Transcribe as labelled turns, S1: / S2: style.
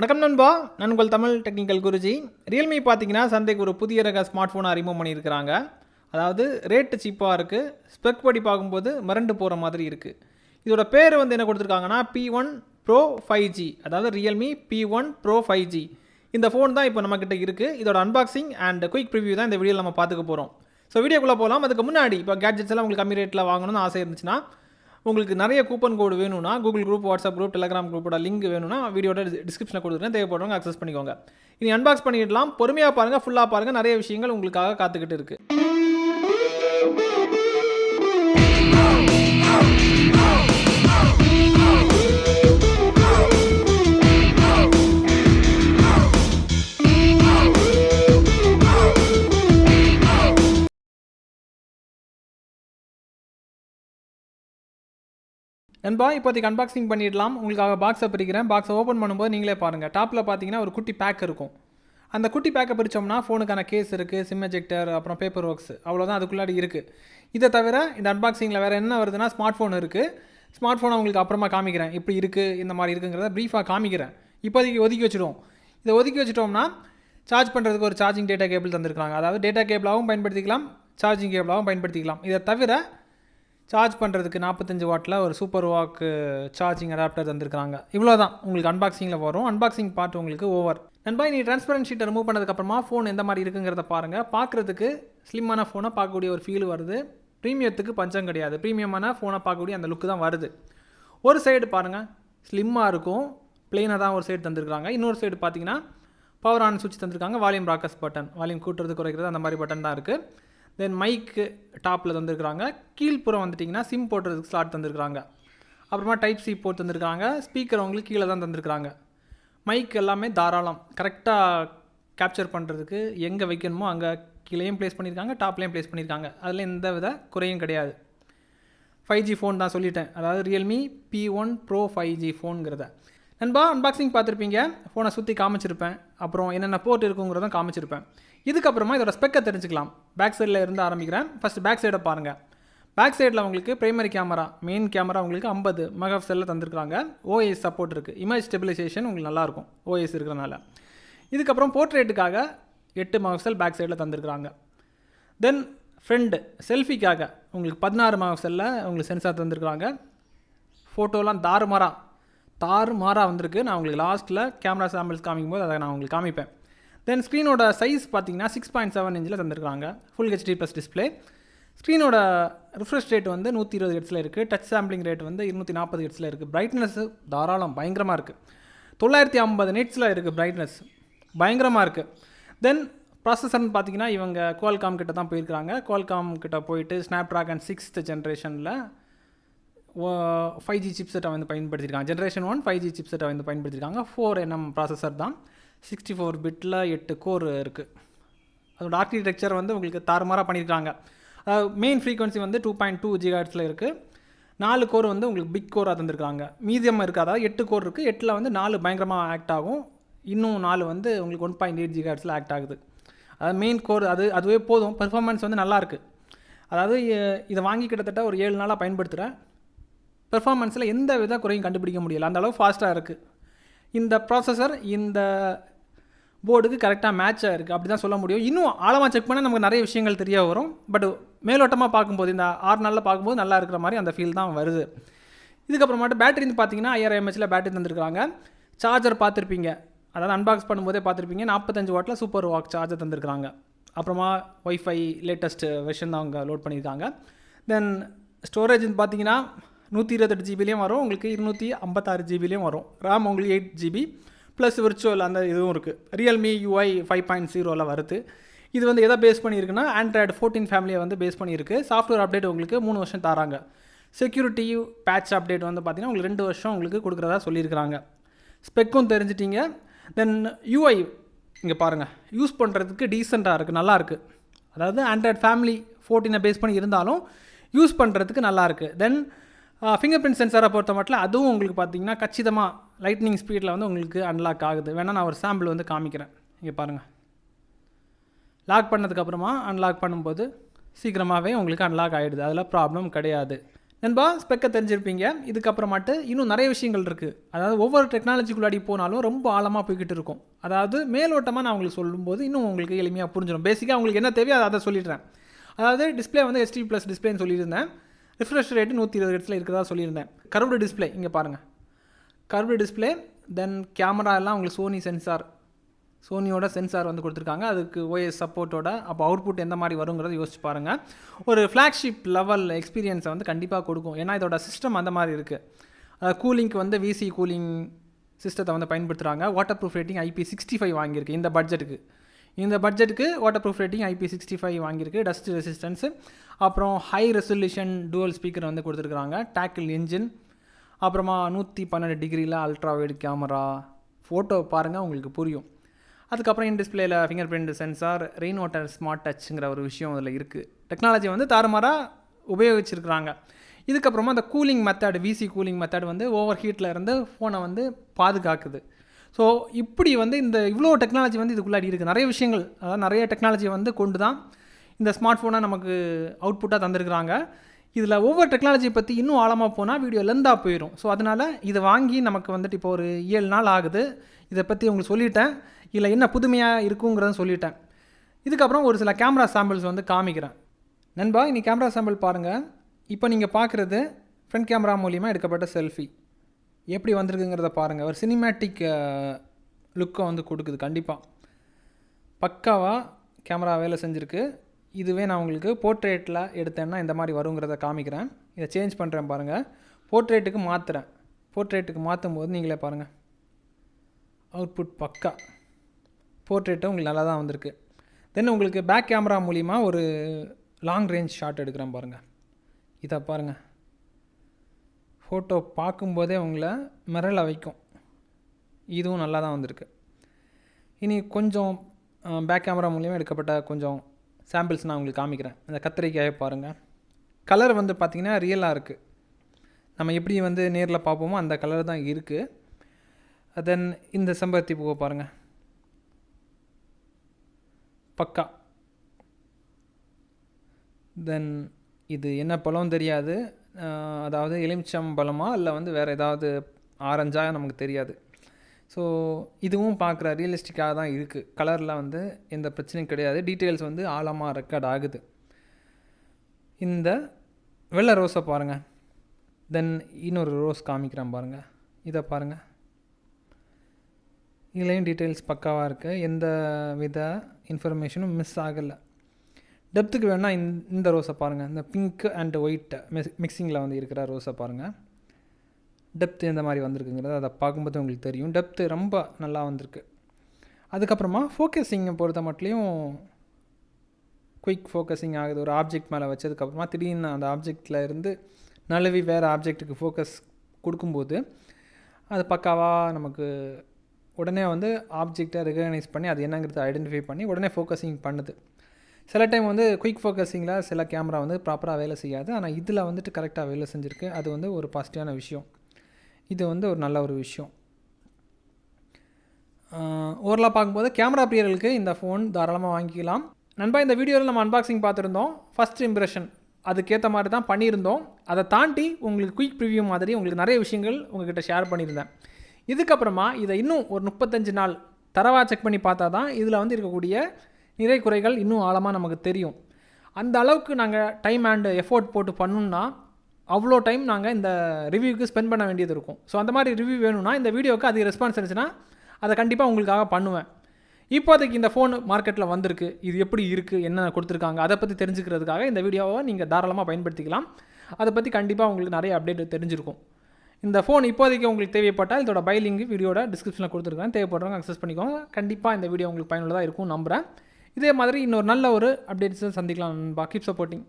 S1: வணக்கம் நண்பா. நான் உங்கள் தமிழ் டெக்னிக்கல் குருஜி. ரியல்மி பார்த்தீங்கன்னா சந்தைக்கு ஒரு புதிய ரக ஸ்மார்ட் ஃபோனை அறிமுகம் பண்ணியிருக்கிறாங்க. அதாவது ரேட்டு சீப்பாக இருக்குது ஸ்பெக் படி பார்க்கும்போது மிரண்டு போகிற மாதிரி இருக்குது இதோட பேர் வந்து என்ன கொடுத்துருக்காங்கன்னா P one pro five G அதாவது Realme P one pro five G இந்த ஃபோன் தான் இப்போ நம்மக்கிட்ட இருக்குது இதோட அன்பாக்சிங் அண்ட் குயிக் ப்ரிவியூ தான் இந்த வீடியோவில் நம்ம பார்த்துக்க போகிறோம் ஸோ வீடியோக்குள்ளே போகலாம் அதுக்கு முன்னாடி இப்போ கேட்ஜெட்ஸ் எல்லாம் உங்களுக்கு கம்மி ரேட்டில் வாங்கணும்னு ஆசை இருந்துச்சுன்னா உங்களுக்கு நிறைய கூப்பன் கோடு வேணும்னா Google group WhatsApp group Telegram குரூப்போட லிங்க் வேணும்னா வீடியோட டிஸ்கிரிப்ஷனில் கொடுத்துருக்கேன். தேவைப்படுறவங்க அக்சஸ் பண்ணிக்கோங்க. இனி அன்பாக்ஸ் பண்ணிடலாம். பொறுமையாக பாருங்கள் ஃபுல்லாக பாருங்கள் நிறைய விஷயங்கள் உங்களுக்காக காத்துக்கிட்டு இருக்குது நண்பா இப்போதைக்கு அன்பாக்சிங் பண்ணிடலாம். உங்களுக்காக பாக்ஸை பிரிக்கிறேன். பாக்ஸை ஓப்பன் பண்ணும்போது நீங்களே பாருங்கள் டாப்பில் பார்த்தீங்கன்னா ஒரு குட்டி பேக் இருக்கும். அந்த குட்டி பேக்கை பிரித்தோம்னா ஃபோனுக்கான கேஸ் இருக்குது சிம் எஜெக்டர் அப்புறம் பேப்பர் ஒர்க்ஸ் அவ்வளோதான் அதுக்குள்ளாடி இருக்குது இதை தவிர இந்த அன்பாக்சிங்கில் வேறு என்ன வருதுன்னா ஸ்மார்ட் ஃபோன் இருக்குது ஸ்மார்ட் ஃபோனை உங்களுக்கு அப்புறமா காமிக்கிறேன். இப்படி இருக்குது இந்த மாதிரி இருக்குங்கிறத ப்ரீஃபாக காமிக்கிறேன். இப்போதைக்கு ஒதுக்கி வச்சுடுவோம். இதை ஒதுக்கி வச்சுட்டோம்னா சார்ஜ் பண்ணுறதுக்கு ஒரு சார்ஜிங் டேட்டா கேபிள் தந்திருக்காங்க அதாவது டேட்டா கேபிளாகவும் பயன்படுத்திக்கலாம் சார்ஜிங் கேபிளாகவும் பயன்படுத்திக்கலாம். இதை தவிர சார்ஜ் பண்ணுறதுக்கு நாற்பத்தஞ்சு வாட்டில் ஒரு சூப்பர் வாக்கு சார்ஜிங் அடாப்டர் தந்திருக்காங்க இவ்வளோ தான் உங்களுக்கு அன்பாக்சிங்கில் வரும். அன்பாக்சிங் பார்ட் உங்களுக்கு ஓவர் நண்பா நீ ட்ரான்ஸ்பரன்ட் ஷீட்டை ரிமூவ் பண்ணதுக்கப்புறமா ஃபோன் எந்த மாதிரி இருக்குங்கிறத பாருங்கள் பார்க்குறதுக்கு ஸ்லிம்மான ஃபோனை பார்க்கக்கூடிய ஒரு ஃபீல் வருது. ப்ரீமியத்துக்கு பஞ்சம் கிடையாது. ப்ரீமியமான ஃபோனை பார்க்கக்கூடிய அந்த லுக்கு தான் வருது. ஒரு சைடு பாருங்கள் ஸ்லிம்மாக இருக்கும். பிளெயினாக தான் ஒரு சைடு தந்திருக்காங்க இன்னொரு சைடு பார்த்தீங்கன்னா பவர் ஆன் சுவிட்ச் தந்திருக்காங்க. வால்யூம் ராக்கஸ் பட்டன் வால்யூம் கூட்டுறது குறைக்கிறது அந்த மாதிரி பட்டன் தான் இருக்குது தென் மைக்கு டாப்பில் தந்திருக்கிறாங்க. கீழ்ப்புறம் வந்துட்டிங்கன்னா சிம் போடுறதுக்கு ஸ்லாட் தந்திருக்கிறாங்க. அப்புறமா டைப் சி போட்டு தந்திருக்கிறாங்க. ஸ்பீக்கர் அவங்களுக்கு கீழே தான் தந்திருக்கிறாங்க. மைக் எல்லாமே தாராளம். கரெக்டாக கேப்சர் பண்ணுறதுக்கு எங்கே வைக்கணுமோ அங்கே கீழேயும் ப்ளேஸ் பண்ணியிருக்காங்க டாப்லேயும் ப்ளேஸ் பண்ணியிருக்காங்க அதில் எந்த வித குறையும் கிடையாது. ஃபைவ் ஜி ஃபோன் தான் சொல்லிட்டேன். அதாவது Realme P one pro five G ஃபோனுங்கிறத நண்பா அன்பாக்சிங் பார்த்துருப்பீங்க. ஃபோனை சுற்றி காமிச்சிருப்பேன். அப்புறம் என்னென்ன போர்ட் இருக்குங்கிறதும் காமிச்சிருப்பேன். இதுக்கப்புறமா இதோட ஸ்பெக்கை தெரிஞ்சுக்கலாம். பேக் சைடில் இருந்து ஆரம்பிக்கிறேன். ஃபஸ்ட் பேக் சைடை பாருங்கள் பேக் சைடில் உங்களுக்கு பிரைமரி கேமரா மெயின் கேமரா உங்களுக்கு ஐம்பது மெகாபிக்சலில் தந்திருக்காங்க ஓஎஸ் சப்போர்ட் இருக்குது இமேஜ் ஸ்டெபிலைசேஷன் உங்களுக்கு நல்லாயிருக்கும் ஓஎஸ் இருக்கிறனால இதுக்கப்புறம் போர்ட்ரேட்டுக்காக எட்டு மெகாபிக்சல் பேக் சைடில் தந்திருக்கிறாங்க. தென் ஃப்ரெண்டு செல்ஃபிக்காக உங்களுக்கு பதினாறு மெகாபிக்சலில் உங்களுக்கு சென்சார் தந்திருக்கிறாங்க. ஃபோட்டோலாம் தாறுமாறாக தாறுமாறாக வந்திருக்கு. நான் உங்களுக்கு லாஸ்ட்டில் கேமரா சாம்பிள்ஸ் காமிக்கும்போது அதை நான் உங்களுக்கு காமிப்பேன். தென் ஸ்க்ரீனோட சைஸ் பார்த்தீங்கன்னா சிக்ஸ் பாயிண்ட் செவன் இன்ச்சில் தந்திருக்காங்க ஃபுல் ஹெச்டி ப்ளஸ் டிஸ்பிளே ஸ்க்ரீனோட ரிஃப்ரெஷ் ரேட் வந்து நூற்றி இருபது ஹெட்ஸில் இருக்குது டச் சாம்பிளிங் ரேட் வந்து இருநூற்றி நாற்பது ஹெட்ஸில் இருக்குது பிரைட்னஸ் தாராளம் பயங்கரமாக இருக்குது தொள்ளாயிரத்தி ஐம்பது நெட்ஸில் இருக்குது பிரைட்னஸ் பயங்கரமாக இருக்குது தென் ப்ராசஸர்னு பார்த்தீங்கன்னா இவங்க குவால்காம் கிட்ட தான் போயிருக்கிறாங்க. குவால்காம் கிட்ட போயிட்டு ஸ்னாப் ட்ராகன் சிக்ஸ்த் ஜென்ரேஷனில் ஃபைவ் ஜி சிப்செட்டை வந்து பயன்படுத்தியிருக்காங்க ஜென்ரேஷன் ஒன் ஃபைவ் ஜி சிப்செட்டை வந்து பயன்படுத்தியிருக்காங்க ஃபோர் என்எம் ப்ராசஸர் தான். சிக்ஸ்டி ஃபோர் பிட்டில் எட்டு கோர் இருக்குது அதோட ஆர்கிடெக்சர் வந்து உங்களுக்கு தாறுமாறாக பண்ணியிருக்காங்க மெயின் ஃப்ரீக்வன்சி வந்து டூ பாயிண்ட் டூ ஜிகாட்ஸில் இருக்குது நாலு கோர் வந்து உங்களுக்கு பிக் கோராக தந்துருக்காங்க. மீதியம் இருக்குது அதாவது எட்டு கோர் இருக்குது எட்டில் வந்து நாலு பயங்கரமாக ஆக்ட் ஆகும். இன்னும் நாலு வந்து உங்களுக்கு ஒன் பாயிண்ட் எயிட் ஜிகாட்ஸில் ஆக்ட் ஆகுது. அதாவது மெயின் கோர் அது அதுவே போதும். பெர்ஃபார்மன்ஸ் வந்து நல்லாயிருக்கு அதாவது இதை வாங்கி கிட்டத்தட்ட ஒரு ஏழு நாளாக பயன்படுத்துகிறேன் பெர்ஃபார்மன்ஸில் எந்த வித குறையும் கண்டுபிடிக்க முடியல. அந்த அளவு ஃபாஸ்ட்டாக இருக்குது இந்த ப்ராசஸர் இந்த போர்டுக்கு கரெக்டாக மேட்சாக இருக்குது அப்படி தான் சொல்ல முடியும். இன்னும் ஆழமாக செக் பண்ணால் நமக்கு நிறைய விஷயங்கள் தெரிய வரும். பட் மேலோட்டமாக பார்க்கும்போது இந்த ஆறு நாளில் பார்க்கும்போது நல்லா இருக்கிற மாதிரி அந்த ஃபீல் தான் வருது. இதுக்கப்புறமாட்டு பேட்டரி வந்து பார்த்தீங்கன்னா ஐயாயிரம் எம்ஹெச்சில் பேட்டரி தந்திருக்காங்க சார்ஜர் பார்த்துருப்பீங்க. அதாவது அன்பாக்ஸ் பண்ணும்போதே பார்த்துருப்பீங்க. நாற்பத்தஞ்சு வாட்டில் சூப்பர் வாக் சார்ஜர் தந்திருக்கிறாங்க. அப்புறமா ஒய்ஃபை லேட்டஸ்ட்டு வெர்ஷன் தான் அவங்க லோட் பண்ணியிருக்காங்க. தென் ஸ்டோரேஜ் பார்த்தீங்கன்னா நூற்றி இருபத்தெட்டு ஜிபிலையும் வரும் உங்களுக்கு இருநூற்றி ஐம்பத்தாறு ஜிபிலையும் வரும். ரேம் உங்களுக்கு எயிட் ஜிபி ப்ளஸ் விர்ச்சுவல் அந்த இதுவும் இருக்குது ரியல்மி யூஐ ஃபைவ் பாயிண்ட் ஜீரோவில் வருது. இது வந்து எதை பேஸ் பண்ணியிருக்குன்னா ஆண்ட்ராய்டு ஃபோர்டீன் ஃபேமிலியை வந்து பேஸ் பண்ணியிருக்கு. சாஃப்ட்வேர் அப்டேட் உங்களுக்கு மூணு வருஷம் தராங்க. செக்யூரிட்டி பேட்ச் அப்டேட் வந்து பார்த்திங்கன்னா உங்களுக்கு ரெண்டு வருஷம் உங்களுக்கு கொடுக்குறதா சொல்லியிருக்கிறாங்க. ஸ்பெக்கும் தெரிஞ்சிட்டிங்க. தென் யூஐ இங்கே பாருங்கள் யூஸ் பண்ணுறதுக்கு டீசெண்டாக இருக்குது நல்லாயிருக்கு அதாவது ஆண்ட்ராய்டு ஃபேமிலி ஃபோர்டீனை பேஸ் பண்ணி இருந்தாலும் யூஸ் பண்ணுறதுக்கு நல்லாயிருக்கு தென் ஃபிங்கர் பிரிண்ட் சென்சாரை பொறுத்த மட்டும் அதுவும் உங்களுக்கு பார்த்தீங்கன்னா கச்சிதமாக லைட்னிங் ஸ்பீடில் வந்து உங்களுக்கு அன்லாக் ஆகுது. வேணால் நான் ஒரு சாம்பிள் வந்து காமிக்கிறேன். இங்கே பாருங்கள் லாக் பண்ணதுக்கப்புறமா அன்லாக் பண்ணும்போது சீக்கிரமாகவே உங்களுக்கு அன்லாக் ஆகிடுது அதில் ப்ராப்ளம் கிடையாது. நண்பா ஸ்பெக்கை தெரிஞ்சிருப்பீங்க. இதுக்கப்புறமாட்டு இன்னும் நிறைய விஷயங்கள் இருக்குது அதாவது ஒவ்வொரு டெக்னாலஜிக்குள்ளாடி போனாலும் ரொம்ப ஆழமாக போய்கிட்டு இருக்கும். அதாவது மேலோட்டமாக நான் உங்களுக்கு சொல்லும்போது இன்னும் உங்களுக்கு எளிமையாக புரிஞ்சிடும் பேசிக்காக உங்களுக்கு என்ன தேவையோ அதை அதை சொல்லிடுறேன். அதாவது டிஸ்ப்ளே வந்து எஸ்டி ப்ளஸ் டிஸ்பிளேன்னு சொல்லியிருந்தேன். ரிஃப்ரெஷ் ரேட்டு நூற்றி இருபது இடத்துல இருக்கிறதா சொல்லியிருந்தேன். கர்வ்டு டிஸ்ப்ளே இங்கே பாருங்கள் கர்வ்டு டிஸ்ப்ளே தென் கேமரா எல்லாம் உங்களுக்கு சோனி சென்சார் சோனியோட சென்சார் வந்து கொடுத்துருக்காங்க. அதுக்கு ஓஎஸ் சப்போர்ட்டோட அப்போ அவுட்புட் எந்த மாதிரி வருங்கிறத யோசிச்சு பாருங்கள் ஒரு ஃப்ளாக்ஷிப் லெவல் எக்ஸ்பீரியன்ஸை வந்து கண்டிப்பாக கொடுக்கும். ஏன்னா இதோட சிஸ்டம் அந்த மாதிரி இருக்குது கூலிங்க்கு வந்து விசி கூலிங் சிஸ்டத்தை வந்து பயன்படுத்துகிறாங்க waterproof rating IP sixty five வாங்கியிருக்கு இந்த பட்ஜெட்டுக்கு இந்த பட்ஜெட்டுக்கு waterproof rating IP sixty five வாங்கியிருக்கு. டஸ்ட் ரெசிஸ்டன்ஸு அப்புறம் ஹை ரெசல்யூஷன் டூவல் ஸ்பீக்கர் வந்து கொடுத்துருக்குறாங்க. டேக்கிள் இன்ஜின் அப்புறமா நூற்றி பன்னெண்டு டிகிரியில் அல்ட்ரா வைடு கேமரா ஃபோட்டோ பாருங்கள் உங்களுக்கு புரியும். அதுக்கப்புறம் இன் டிஸ்பிளேயில் fingerprint sensor rain water smart டச்சுங்கிற ஒரு விஷயம் அதில் இருக்குது டெக்னாலஜி வந்து தாறுமாறாக உபயோகிச்சிருக்கிறாங்க. இதுக்கப்புறமா அந்த cooling method VC cooling method வந்து ஓவர் ஹீட்டில் இருந்து ஃபோனை வந்து பாதுகாக்குது. ஸோ இப்படி வந்து இந்த இவ்வளோ டெக்னாலஜி வந்து இதுக்குள்ளாடி இருக்குது நிறைய விஷயங்கள் அதாவது நிறைய டெக்னாலஜி வந்து கொண்டு தான் இந்த ஸ்மார்ட் ஃபோனை நமக்கு அவுட்புட்டாக தந்திருக்கிறாங்க. இதில் ஒவ்வொரு டெக்னாலஜியை பற்றி இன்னும் ஆழமாக போனால் வீடியோ லெந்தாக போயிடும் ஸோ அதனால் இதை வாங்கி நமக்கு வந்துட்டு இப்போ ஒரு ஏழு நாள் ஆகுது. இதை பற்றி உங்களுக்கு சொல்லிட்டேன். இல்லை என்ன புதுமையாக இருக்குங்கிறத சொல்லிட்டேன். இதுக்கப்புறம் ஒரு சில கேமரா சாம்பிள்ஸ் வந்து காமிக்கிறேன். நண்பா இனி கேமரா சாம்பிள் பாருங்கள் இப்போ நீங்கள் பார்க்குறது ஃப்ரண்ட் கேமரா மூலிமா எடுக்கப்பட்ட செல்ஃபி எப்படி வந்திருக்குங்கிறத பாருங்கள் ஒரு சினிமேட்டிக் லுக்கை வந்து கொடுக்குது கண்டிப்பாக பக்காவாக கேமரா வேலை செஞ்சுருக்கு. இதுவே நான் உங்களுக்கு போர்ட்ரேட்டில் எடுத்தேன்னா இந்த மாதிரி வருங்கிறத காமிக்கிறேன். இதை சேஞ்ச் பண்ணுறேன் பாருங்கள் போர்ட்ரேட்டுக்கு மாற்றுறேன் போர்ட்ரேட்டுக்கு மாற்றும் போது நீங்களே பாருங்கள் அவுட்புட் பக்கா. போர்ட்ரேட்டும் உங்களுக்கு நல்லா தான் வந்திருக்கு. தென் உங்களுக்கு பேக் கேமரா மூலிமா ஒரு லாங் ரேஞ்ச் ஷாட் எடுக்கிறேன் பாருங்கள் இதை பாருங்கள் ஃபோட்டோ பார்க்கும்போதே உங்களை மிரள வைக்கும். இதுவும் நல்லா தான் வந்திருக்கு. இனி கொஞ்சம் பேக் கேமரா மூலியமாக எடுக்கப்பட்ட கொஞ்சம் சாம்பிள்ஸ் நான் உங்களுக்கு காமிக்கிறேன். இந்த கத்திரிக்காயை பாருங்கள் கலர் வந்து பார்த்திங்கன்னா ரியலாக இருக்குது நம்ம எப்படி வந்து நேரில் பார்ப்போமோ அந்த கலர் தான் இருக்குது தென் இந்த செம்பருத்தி பூவை பாருங்கள் பக்கா. தென் இது என்ன பழம் தெரியாது. அதாவது எலுமிச்சம் பழமா இல்லை வந்து வேறு ஏதாவது ஆரஞ்சா நமக்கு தெரியாது. ஸோ இதுவும் பார்க்குற ரியலிஸ்டிக்காக தான் இருக்குது கலரில் வந்து எந்த பிரச்சனையும் கிடையாது. டீட்டெயில்ஸ் வந்து ஆழமாக ரெக்கார்ட் ஆகுது. இந்த வெள்ளை ரோஸை பாருங்கள் தென் இன்னொரு ரோஸ் காமிக்கிறேன் பாருங்கள் இதை பாருங்கள் இதுலேயும் டீட்டெயில்ஸ் பக்காவாக இருக்குது எந்த வித இன்ஃபர்மேஷனும் மிஸ் ஆகலை. டெப்த்துக்கு வேணால் இந்த இந்த ரோஸை பாருங்கள் இந்த பிங்க் அண்ட் ஒயிட் மிக்சிங்கில் வந்து இருக்கிற ரோஸை பாருங்கள் டெப்த் எந்த மாதிரி வந்திருக்குங்கிறது அதை பார்க்கும்போது உங்களுக்கு தெரியும். டெப்த்து ரொம்ப நல்லா வந்திருக்கு. அதுக்கப்புறமா ஃபோக்கஸிங்கை பொறுத்த மட்டும் குயிக் ஃபோக்கஸிங் ஆகுது. ஒரு ஆப்ஜெக்ட் மேலே வச்சதுக்கப்புறமா திடீர்னு அந்த ஆப்ஜெக்டில் இருந்து நழுவி வேறு ஆப்ஜெக்ட்டுக்கு ஃபோக்கஸ் கொடுக்கும்போது அது பக்காவாக நமக்கு உடனே வந்து ஆப்ஜெக்டை ரெகனைஸ் பண்ணி அது என்னங்கிறத ஐடென்டிஃபை பண்ணி உடனே ஃபோக்கஸிங் பண்ணுது. சில டைம் வந்து குயிக் ஃபோக்கஸிங்கில் சில கேமரா வந்து ப்ராப்பராக வேலை செய்யாது. ஆனால் இதில் வந்துட்டு கரெக்டாக வேலை செஞ்சுருக்கு. அது வந்து ஒரு பாசிட்டிவான விஷயம். இது வந்து ஒரு நல்ல ஒரு விஷயம். ஓவரலாக பார்க்கும்போது கேமரா பிரியர்களுக்கு இந்த ஃபோன் தாராளமாக வாங்கிக்கலாம். நண்பா இந்த வீடியோவில் நம்ம அன்பாக்சிங் பார்த்துருந்தோம். ஃபஸ்ட் இம்ப்ரெஷன் அதுக்கேற்ற மாதிரி தான் பண்ணியிருந்தோம். அதை தாண்டி உங்களுக்கு குயிக் ப்ரிவியூ மாதிரி உங்களுக்கு நிறைய விஷயங்கள் உங்ககிட்ட ஷேர் பண்ணியிருந்தேன். இதுக்கப்புறமா இதை இன்னும் ஒரு முப்பத்தஞ்சு நாள் தரவாக செக் பண்ணி பார்த்தா தான் இதில் வந்து இருக்கக்கூடிய நிறை குறைகள் இன்னும் ஆழமாக நமக்கு தெரியும். அந்த அளவுக்கு நாங்கள் டைம் அண்டு எஃபோர்ட் போட்டு பண்ணணும்னா அவ்வளோ டைம் நாங்கள் இந்த ரிவ்யூக்கு ஸ்பெண்ட் பண்ண வேண்டியது இருக்கும். ஸோ அந்த மாதிரி ரிவ்யூ வேணும்னா இந்த வீடியோவுக்கு அதிக ரெஸ்பான்ஸ் இருந்துச்சுன்னா அதை கண்டிப்பாக உங்களுக்காக பண்ணுவேன். இப்போதைக்கு இந்த ஃபோன் மார்க்கெட்டில் வந்திருக்கு. இது எப்படி இருக்குது என்ன கொடுத்துருக்காங்க? அதை பற்றி தெரிஞ்சுக்கிறதுக்காக இந்த வீடியோவை நீங்கள் தாராளமாக பயன்படுத்திக்கலாம். அதை பற்றி கண்டிப்பாக உங்களுக்கு நிறைய அப்டேட் தெரிஞ்சிருக்கும். இந்த ஃபோன் இப்போதைக்கு உங்களுக்கு தேவைப்பட்டால் இதோட பை லிங்க் வீடியோட டிஸ்கிரிப்ஷனில் கொடுத்துருக்கேன். தேவைப்படுறவங்க அக்சஸ் பண்ணிக்கோங்க. கண்டிப்பாக இந்த வீடியோ உங்களுக்கு பயனுள்ளதாக இருக்கும் நம்புகிறேன் இதே மாதிரி இன்னொரு நல்ல ஒரு அப்டேட்ஸை சந்திக்கலாம் நண்பா. Keep supporting